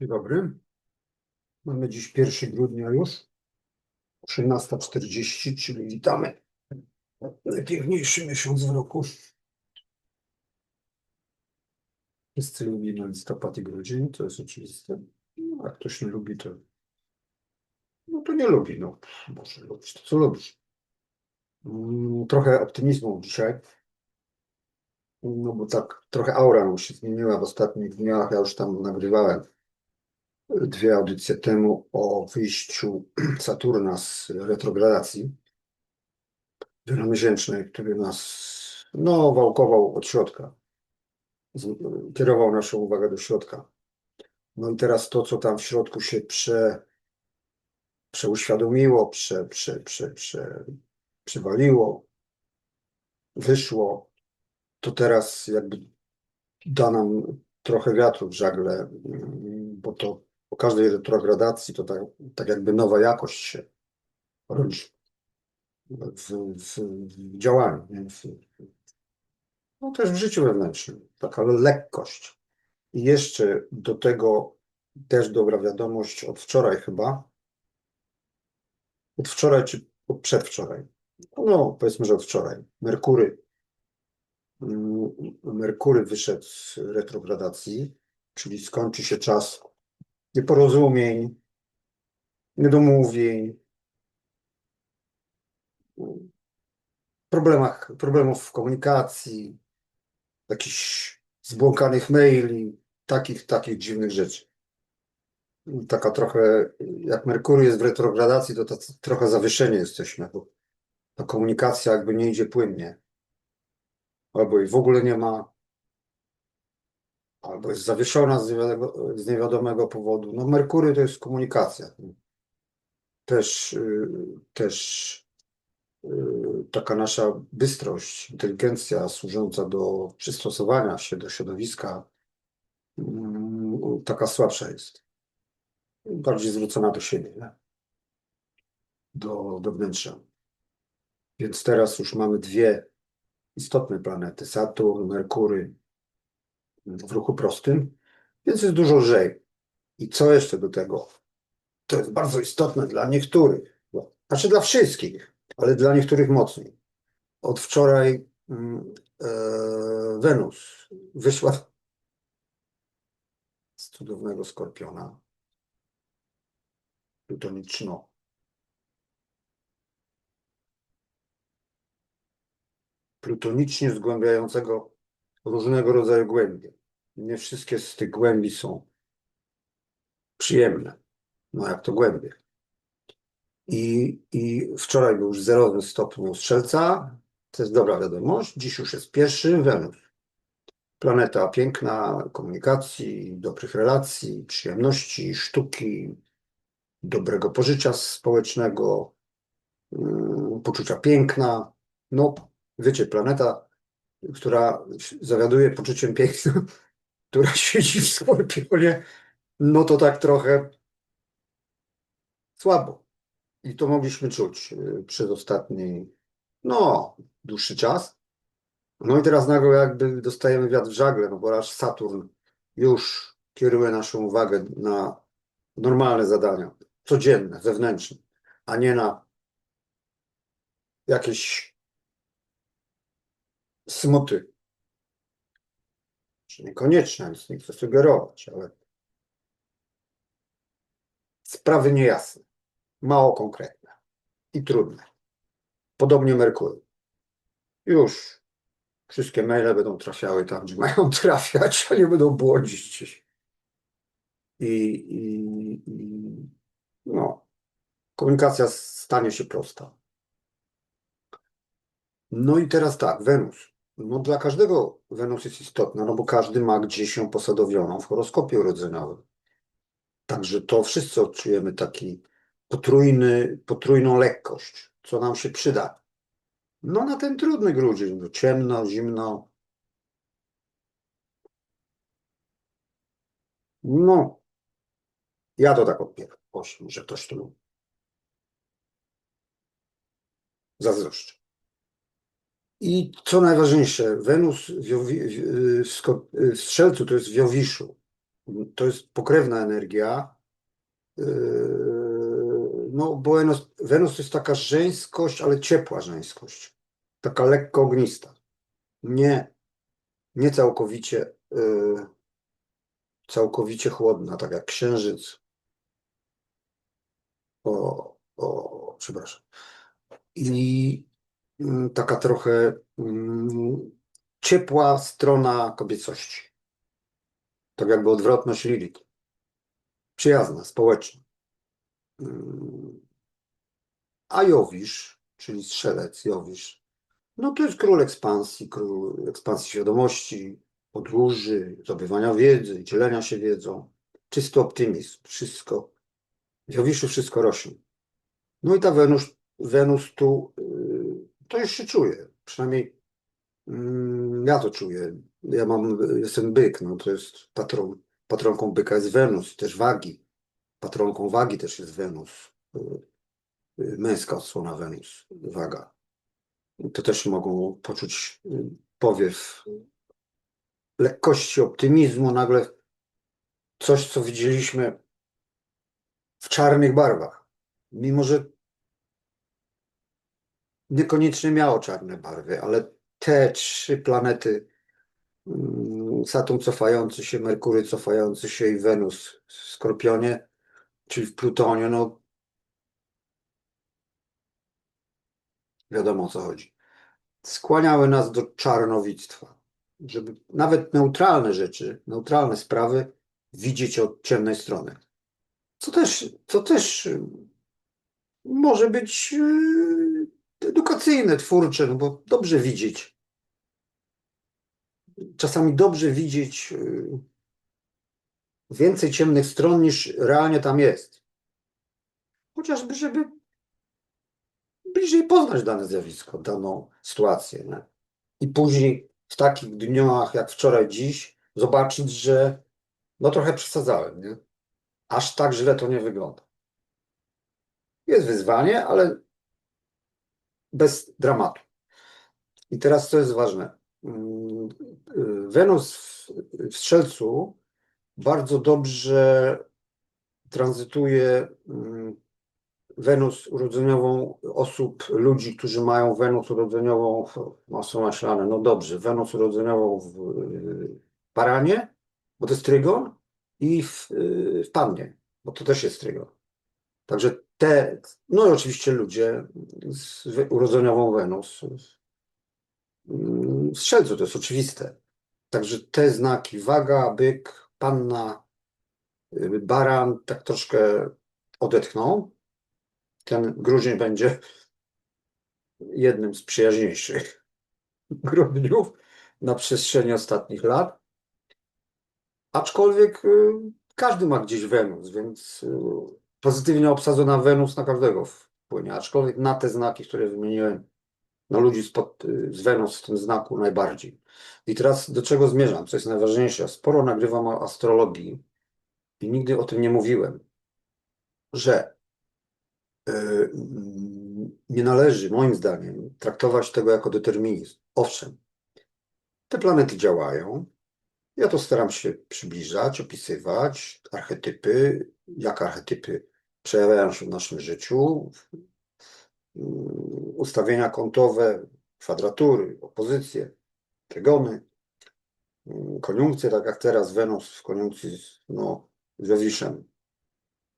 Dzień dobry. Mamy dziś 1 grudnia już, 13.40, czyli witamy. Najpiękniejszy miesiąc w roku. Wszyscy lubimy listopad i grudzień, to jest oczywiste. No, jak ktoś nie lubi, to no to nie lubi. No, może lubić to, co lubisz. Mm, Trochę optymizmu dzisiaj. No bo tak trochę aura się zmieniła w ostatnich dniach. Ja już tam nagrywałem dwie audycje temu o wyjściu Saturna z retrogradacji wielomiesięcznej, który nas no, wałkował od środka. Kierował naszą uwagę do środka. No i teraz to, co tam w środku się prze, przeuświadomiło, prze, prze, prze, prze, przywaliło, wyszło, to teraz jakby da nam trochę wiatru w żagle, bo to po każdej retrogradacji to tak, tak jakby nowa jakość się rodzi w, w, w działaniu? W, no też w życiu wewnętrznym, taka lekkość. I jeszcze do tego też dobra wiadomość od wczoraj chyba, od wczoraj czy od przedwczoraj, no powiedzmy, że od wczoraj, Merkury Mm, Merkury wyszedł z retrogradacji, czyli skończy się czas nieporozumień, niedomówień, problemach, problemów w komunikacji, jakichś zbłąkanych maili, takich, takich dziwnych rzeczy. Taka trochę, jak Merkury jest w retrogradacji, to tacy, trochę zawieszenie jesteśmy, bo ta komunikacja jakby nie idzie płynnie albo jej w ogóle nie ma, albo jest zawieszona z niewiadomego, z niewiadomego powodu. No Merkury to jest komunikacja. Też, y, też y, taka nasza bystrość, inteligencja służąca do przystosowania się do środowiska, mm, taka słabsza jest. Bardziej zwrócona do siebie, nie? Do, do wnętrza. Więc teraz już mamy dwie istotne planety, Saturn, Merkury w ruchu prostym, więc jest dużo lżej. I co jeszcze do tego? To jest bardzo istotne dla niektórych, znaczy dla wszystkich, ale dla niektórych mocniej. Od wczoraj mm, e, Wenus wyszła z cudownego skorpiona plutoniczno plutonicznie zgłębiającego różnego rodzaju głębie. Nie wszystkie z tych głębi są przyjemne. No jak to głębie. I, I wczoraj był już zerowy stopniu strzelca. To jest dobra wiadomość. Dziś już jest pierwszy Wenus. Planeta piękna, komunikacji, dobrych relacji, przyjemności, sztuki, dobrego pożycia społecznego, yy, poczucia piękna. No, wiecie, planeta, która zawiaduje poczuciem piękna, która siedzi w Skorpionie, no to tak trochę słabo. I to mogliśmy czuć y, przez ostatni, no, dłuższy czas. No i teraz nagle jakby dostajemy wiatr w żagle, no bo aż Saturn już kieruje naszą uwagę na normalne zadania, codzienne, zewnętrzne, a nie na jakieś smuty. Czy niekoniecznie, nic nie chcę sugerować, ale sprawy niejasne, mało konkretne i trudne. Podobnie Merkury. Już wszystkie maile będą trafiały tam, gdzie mają trafiać, a nie będą błądzić. I, i, i no, komunikacja stanie się prosta. No i teraz tak, Wenus. No dla każdego Wenus jest istotna, no bo każdy ma gdzieś ją posadowioną w horoskopie urodzeniowym. Także to wszyscy odczujemy taki potrójny, potrójną lekkość, co nam się przyda. No na ten trudny grudzień, no ciemno, zimno. No, ja to tak odbieram. Że ktoś to lubi. Zazdroszczę. I co najważniejsze, Wenus w, Strzelcu to jest w Jowiszu. To jest pokrewna energia. Yy, No, bo Wenus, to jest taka żeńskość, ale ciepła żeńskość. Taka lekko ognista. Nie, nie całkowicie, yy, całkowicie chłodna, tak jak księżyc. O, o, przepraszam. I taka trochę mm, ciepła strona kobiecości. Tak jakby odwrotność Lilith. Przyjazna, społeczna. Mm. A Jowisz, czyli strzelec Jowisz, no to jest król ekspansji, król ekspansji świadomości, podróży, zdobywania wiedzy, dzielenia się wiedzą. Czysty optymizm, wszystko. W Jowiszu wszystko rośnie. No i ta Wenus, Wenus tu, yy, to już się czuje. Przynajmniej mm, ja to czuję. Ja mam, jestem byk, no to jest patron, patronką byka jest Wenus, też wagi. Patronką wagi też jest Wenus. Yy, Męska odsłona Wenus, waga. To też mogą poczuć yy, powiew lekkości, optymizmu, nagle coś, co widzieliśmy w czarnych barwach. Mimo, że niekoniecznie miało czarne barwy, ale te trzy planety, mm, Saturn cofający się, Merkury cofający się i Wenus w Skorpionie, czyli w Plutonie, no wiadomo o co chodzi. Skłaniały nas do czarnowictwa, żeby nawet neutralne rzeczy, neutralne sprawy widzieć od ciemnej strony. Co też, co też y, może być y, edukacyjne, twórcze, no bo dobrze widzieć. Czasami dobrze widzieć y, więcej ciemnych stron niż realnie tam jest. Chociażby, żeby bliżej poznać dane zjawisko, daną sytuację. Nie? I później w takich dniach jak wczoraj, dziś, zobaczyć, że no trochę przesadzałem, nie? Aż tak źle to nie wygląda. Jest wyzwanie, ale bez dramatu. I teraz co jest ważne? Mm, y, Wenus w, Strzelcu bardzo dobrze tranzytuje mm, Wenus urodzeniową osób, ludzi, którzy mają Wenus urodzeniową, no są maślane, no dobrze, Wenus urodzeniową w y, Baranie, bo to jest trygon, i w, y, w Pannie, bo to też jest trygon. Także te, no i oczywiście ludzie z urodzeniową Wenus w Strzelcu, to jest oczywiste. Także te znaki, waga, byk, panna, y, baran, tak troszkę odetchną. Ten grudzień będzie jednym z przyjaźniejszych grudniów na przestrzeni ostatnich lat. Aczkolwiek y, każdy ma gdzieś Wenus, więc y, pozytywnie obsadzona Wenus na każdego wpłynie. Aczkolwiek na te znaki, które wymieniłem, na ludzi spod, z Wenus w tym znaku najbardziej. I teraz do czego zmierzam, co jest najważniejsze? Sporo nagrywam o astrologii i nigdy o tym nie mówiłem, że mm, nie należy, moim zdaniem, traktować tego jako determinizm. Owszem, te planety działają. Ja to staram się przybliżać, opisywać archetypy, jak archetypy przejawiają się w naszym życiu, ustawienia kątowe, kwadratury, opozycje, trygony, koniunkcje, tak jak teraz Wenus w koniunkcji z, no, z Jowiszem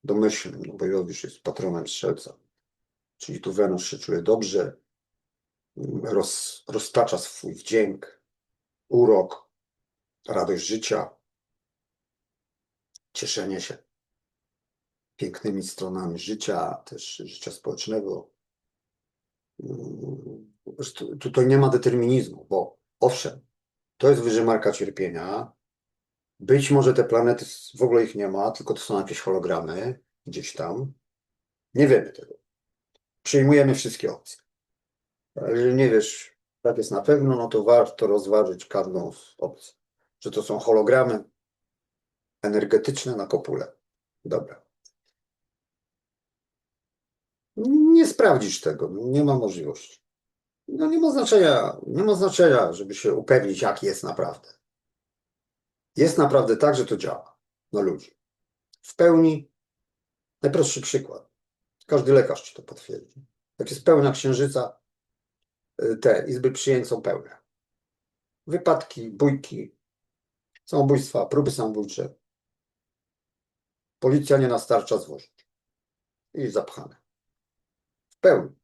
domyślnym, no bo Jowisz jest patronem Strzelca. Czyli tu Wenus się czuje dobrze, roz, roztacza swój wdzięk, urok, radość życia, cieszenie się pięknymi stronami życia, też życia społecznego. Tutaj nie ma determinizmu, bo owszem, to jest wyżymarka cierpienia. Być może te planety, w ogóle ich nie ma, tylko to są jakieś hologramy gdzieś tam. Nie wiemy tego. Przyjmujemy wszystkie opcje. Jeżeli nie wiesz, tak jest na pewno, no to warto rozważyć każdą z opcji. Że to są hologramy energetyczne na kopule. Dobra. Nie sprawdzisz tego, nie ma możliwości. No nie ma znaczenia, nie ma znaczenia, żeby się upewnić, jak jest naprawdę. Jest naprawdę tak, że to działa. na ludzi. W pełni, najprostszy przykład. Każdy lekarz ci to potwierdzi. Jak jest pełna księżyca, y, te izby przyjęć są pełne. Wypadki, bójki, samobójstwa, próby samobójcze. Policja nie nastarcza zwozić. I zapchane. Pełni.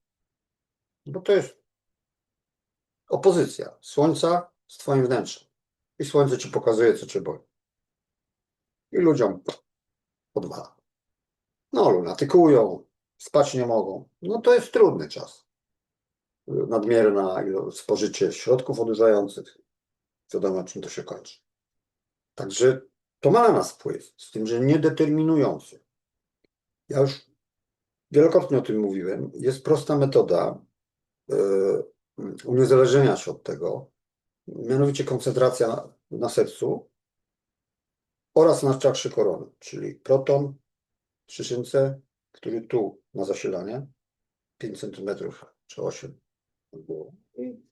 Bo to jest opozycja słońca z twoim wnętrzem. I słońce ci pokazuje, co cię boli. I ludziom podwala. No, lunatykują, spać nie mogą. No to jest trudny czas. Nadmierna spożycie środków odurzających. Wiadomo, czym to się kończy. Także to ma na nas wpływ, z tym, że niedeterminujący. Ja już wielokrotnie o tym mówiłem. Jest prosta metoda e, uniezależnienia się od tego, mianowicie koncentracja na sercu oraz na czakrze korony, czyli proton w szyszynce, który tu ma zasilanie 5 cm czy 8 albo i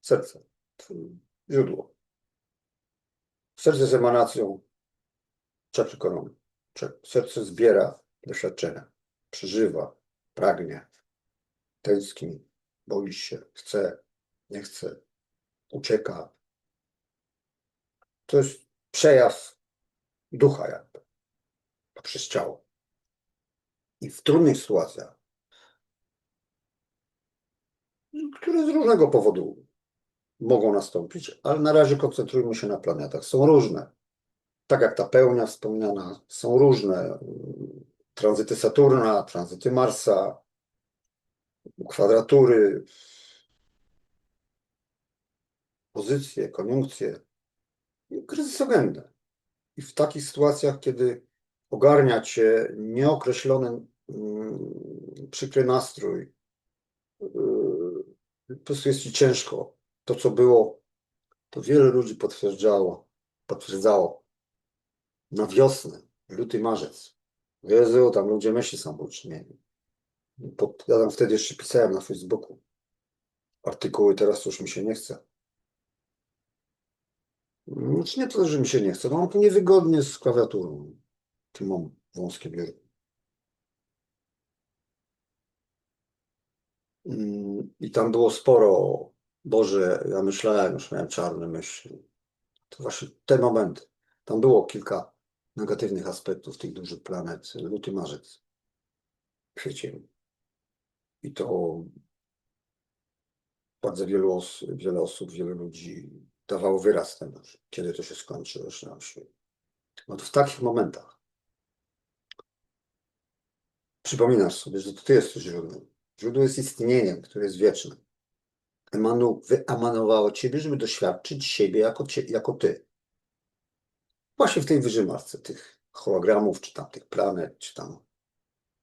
serce, źródło. Serce z emanacją czakry korony. Serce zbiera doświadczenia, przeżywa, pragnie, tęskni, boi się, chce, nie chce, ucieka. To jest przejaw ducha jakby poprzez ciało. I w trudnych sytuacjach, które z różnego powodu mogą nastąpić, ale na razie koncentrujmy się na planetach. Są różne. Tak jak ta pełnia wspomniana, są różne. Tranzyty Saturna, tranzyty Marsa, kwadratury, pozycje, koniunkcje, i kryzysogenne. I w takich sytuacjach, kiedy ogarnia cię nieokreślony mm, przykry nastrój, yy, po prostu jest ci ciężko. To, co było, to wiele ludzi potwierdzało, potwierdzało na wiosnę, luty, marzec. Jezu, tam ludzie myśli samobójcze mieli. Ja tam wtedy jeszcze pisałem na Facebooku artykuły, teraz już mi się nie chce. Nic nie to, że mi się nie chce, mam tu niewygodnie z klawiaturą. Tu mam wąskie biurko. Mm, I tam było sporo, Boże, ja myślałem, już miałem czarne myśli. To właśnie te momenty. Tam było kilka negatywnych aspektów tych dużych planet, luty, marzec, kwiecień. I to bardzo wielu os wiele osób, wiele ludzi dawało wyraz temu, kiedy to się skończy, nam się. No to w takich momentach przypominasz sobie, że to ty jesteś źródłem. Źródło jest istnieniem, które jest wieczne. Emanu, wyemanowało ciebie, żeby doświadczyć siebie jako, jako ty. Właśnie w tej wyżymarce tych hologramów, czy tam tych planet, czy tam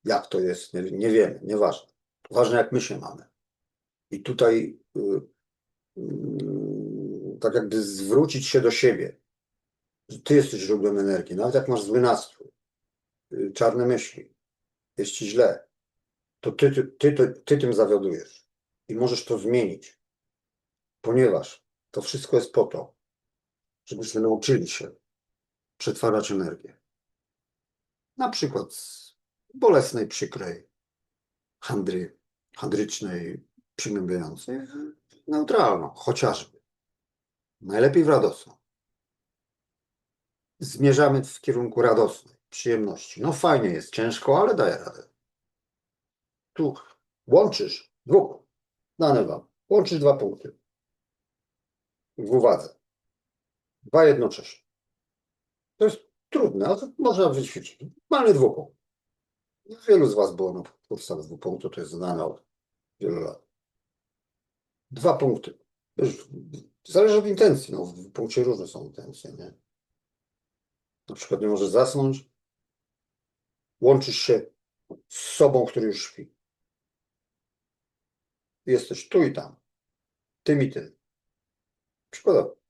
jak to jest, nie, nie wiemy, nieważne. Ważne jak my się mamy. I tutaj y, y, tak jakby zwrócić się do siebie. Że ty jesteś źródłem energii. Nawet jak masz zły nastrój, y, czarne myśli, jest ci źle, to ty, ty, ty, ty, ty tym zawiadujesz. I możesz to zmienić. Ponieważ to wszystko jest po to, żebyśmy nauczyli się przetwarzać energię. Na przykład z bolesnej, przykrej, handry, handrycznej, przygnębiającej, neutralną, chociażby. Najlepiej w radosną. Zmierzamy w kierunku radosnej, przyjemności. No fajnie jest, ciężko, ale daję radę. Tu łączysz dwóch, dane wam, łączysz dwa punkty w uwadze. Dwa jednocześnie. To jest trudne, ale można wyćwiczyć. Mamy dwupunkt. Wielu z was było na kursach dwupunktu, to jest znane od wielu lat. Dwa punkty. Zależy od intencji. No, w punkcie różne są intencje, nie? Na przykład nie możesz zasnąć, łączysz się z sobą, który już śpi. Jesteś tu i tam. Tym i tym. Przykładowo.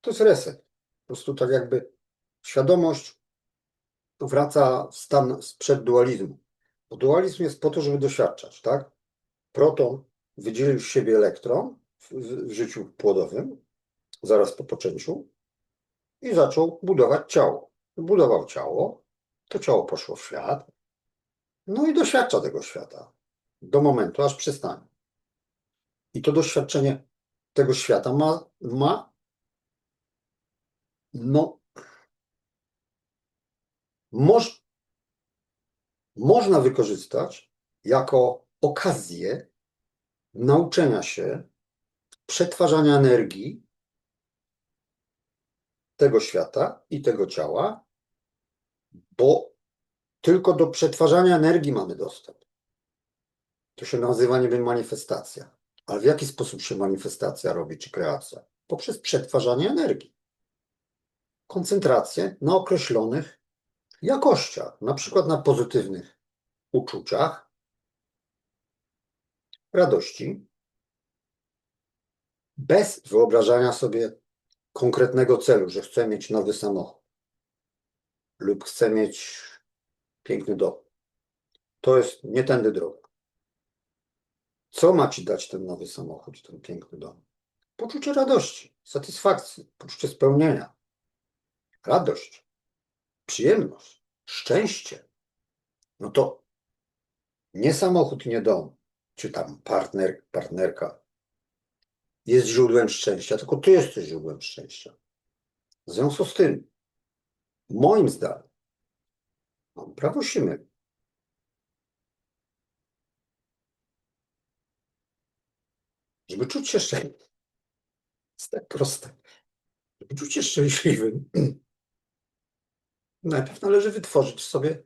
To jest reset. Po prostu tak jakby świadomość wraca w stan sprzed dualizmu. Bo dualizm jest po to, żeby doświadczać, tak? Proton wydzielił z siebie elektron w, w, życiu płodowym, zaraz po poczęciu, i zaczął budować ciało. Budował ciało, to ciało poszło w świat, no i doświadcza tego świata do momentu, aż przestanie. I to doświadczenie tego świata ma, ma no, moż, można wykorzystać jako okazję nauczenia się przetwarzania energii tego świata i tego ciała, bo tylko do przetwarzania energii mamy dostęp. To się nazywa niby manifestacja. Ale w jaki sposób się manifestacja robi, czy kreacja? Poprzez przetwarzanie energii. Koncentrację na określonych jakościach, na przykład na pozytywnych uczuciach, radości, bez wyobrażania sobie konkretnego celu, że chcę mieć nowy samochód lub chcę mieć piękny dom. To jest nie tędy droga. Co ma ci dać ten nowy samochód, ten piękny dom? Poczucie radości, satysfakcji, poczucie spełnienia. Radość, przyjemność, szczęście. No to nie samochód, nie dom, czy tam partner, partnerka jest źródłem szczęścia, tylko ty jesteś źródłem szczęścia. W związku z tym, moim zdaniem, mam prawo się mylić. Żeby czuć się szczęśliwym, jest tak proste. Żeby czuć się szczęśliwym, najpierw należy wytworzyć w sobie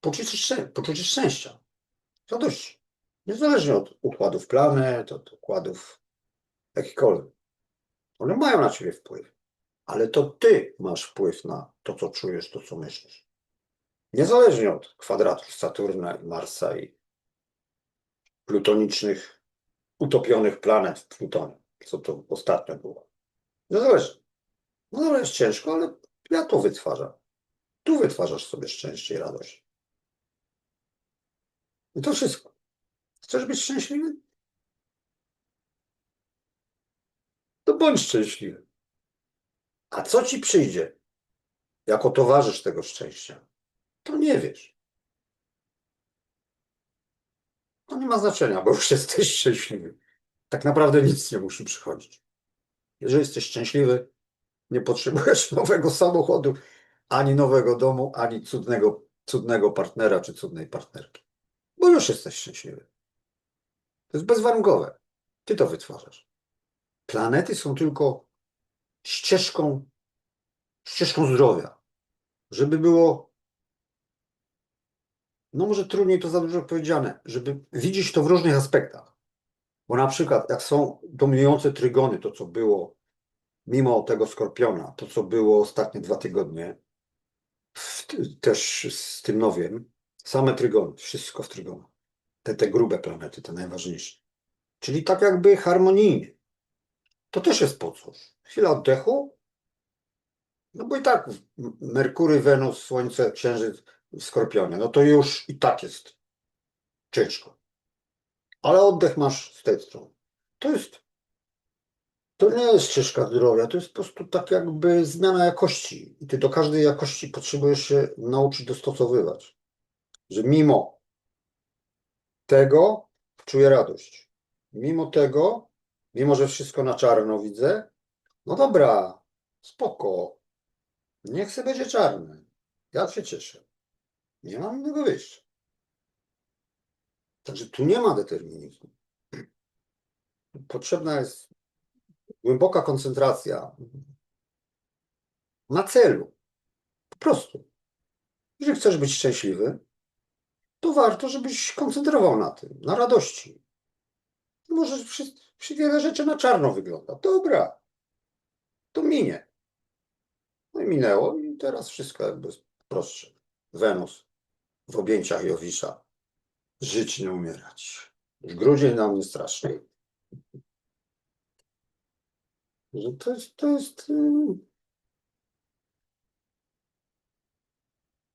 poczucie, szczę- poczucie szczęścia, radości. Niezależnie od układów planet, od układów jakichkolwiek. One mają na ciebie wpływ, ale to ty masz wpływ na to, co czujesz, to, co myślisz. Niezależnie od kwadratów Saturna i Marsa i plutonicznych, utopionych planet w Plutonie, co to ostatnio było. Niezależnie. No ale jest ciężko, ale ja to wytwarzam. Tu wytwarzasz sobie szczęście i radość. I to wszystko. Chcesz być szczęśliwy? To bądź szczęśliwy. A co ci przyjdzie jako towarzysz tego szczęścia? To nie wiesz. To nie ma znaczenia, bo już jesteś szczęśliwy. Tak naprawdę nic nie musi przychodzić. Jeżeli jesteś szczęśliwy, nie potrzebujesz nowego samochodu, ani nowego domu, ani cudnego, cudnego partnera czy cudnej partnerki. Bo już jesteś szczęśliwy. To jest bezwarunkowe. Ty to wytwarzasz. Planety są tylko ścieżką, ścieżką zdrowia. Żeby było, no może trudniej to za dużo powiedziane, żeby widzieć to w różnych aspektach. Bo na przykład, jak są dominujące trygony, to co było mimo tego skorpiona, to co było ostatnie dwa tygodnie, też z tym nowiem, same trygony, wszystko w trygonach. Te, te grube planety, te najważniejsze. Czyli tak jakby harmonijnie. To też jest po coś. Chwila oddechu. No bo i tak Merkury, Wenus, Słońce, Księżyc w Skorpionie. No to już i tak jest ciężko. Ale oddech masz z tej strony. To jest to nie jest ścieżka zdrowia, to jest po prostu tak jakby zmiana jakości. I ty do każdej jakości potrzebujesz się nauczyć dostosowywać. Że mimo tego czuję radość. Mimo tego, mimo że wszystko na czarno widzę, no dobra, spoko. Niech se będzie czarne. Ja się cieszę. Nie mam innego wyjścia. Także tu nie ma determinizmu. Potrzebna jest głęboka koncentracja na celu. Po prostu. Jeżeli chcesz być szczęśliwy, to warto, żebyś koncentrował na tym, na radości. Może przy, przy wiele rzeczy na czarno wygląda. Dobra, to minie. No i minęło i teraz wszystko jakby prostsze. Wenus w objęciach Jowisza. Żyć, nie umierać. Już grudzień nam nie straszny. Że to jest, to jest ym,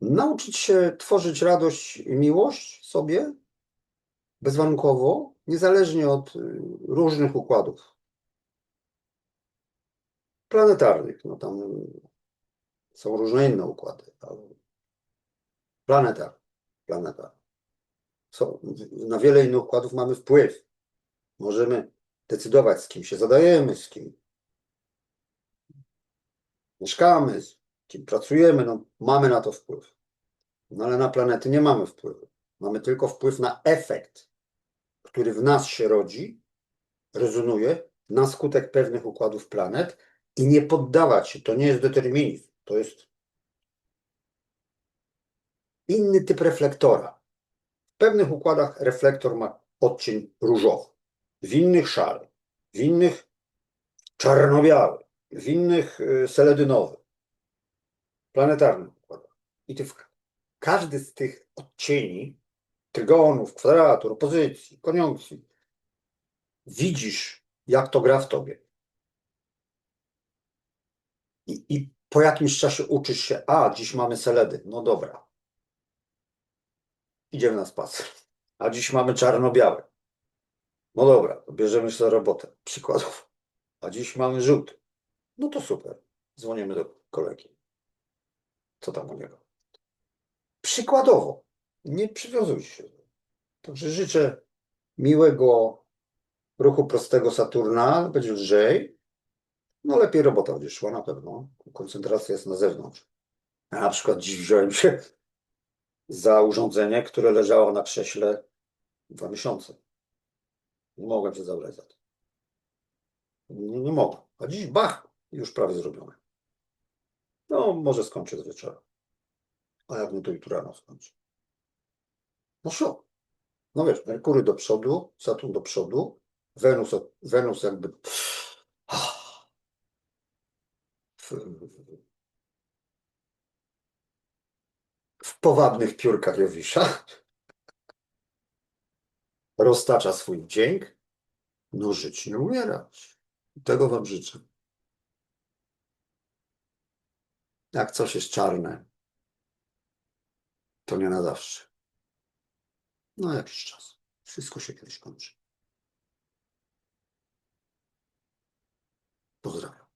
nauczyć się tworzyć radość i miłość sobie bezwarunkowo, niezależnie od y, różnych układów. planetarnych. No tam są różne inne układy, ale. Są, na wiele innych układów mamy wpływ. Możemy decydować, z kim się zadajemy, z kim mieszkamy, z kim pracujemy. No, mamy na to wpływ. No ale na planety nie mamy wpływu. Mamy tylko wpływ na efekt, który w nas się rodzi, rezonuje na skutek pewnych układów planet i nie poddawać się. To nie jest determinizm. To jest inny typ reflektora. W pewnych układach reflektor ma odcień różowy, w innych szary, w innych czarno-biały, w innych y, seledynowy. Planetarnych układach. I ty w każdy z tych odcieni trygonów, kwadratów, opozycji, koniunkcji widzisz, jak to gra w tobie. I, I po jakimś czasie uczysz się, a dziś mamy seledy, no dobra. Idziemy na spacer. A dziś mamy czarno-białe. No dobra, bierzemy się za robotę. Przykładowo. A dziś mamy żółty. No to super. Dzwonimy do kolegi. Co tam u niego? Przykładowo. Nie przywiązujcie się. Także życzę miłego ruchu prostego Saturna. Będzie lżej. No lepiej robota będzie szła na pewno. Koncentracja jest na zewnątrz. Ja na przykład dziś wziąłem się za urządzenie, które leżało na krześle dwa miesiące. Nie mogłem się zabrać za to. Nie, nie mogłem. A dziś bach, już prawie zrobione. No, może skończę z wieczora. A jak nie, to jutro rano skończę. No szok. No wiesz, Merkury do przodu, Saturn do przodu, Wenus, Wenus jakby w, w powabnych piórkach Jowisza roztacza swój wdzięk. No żyć nie umierać. Tego wam życzę. Jak coś jest czarne, to nie na zawsze. No jakiś czas. Wszystko się kiedyś kończy. Pozdrawiam.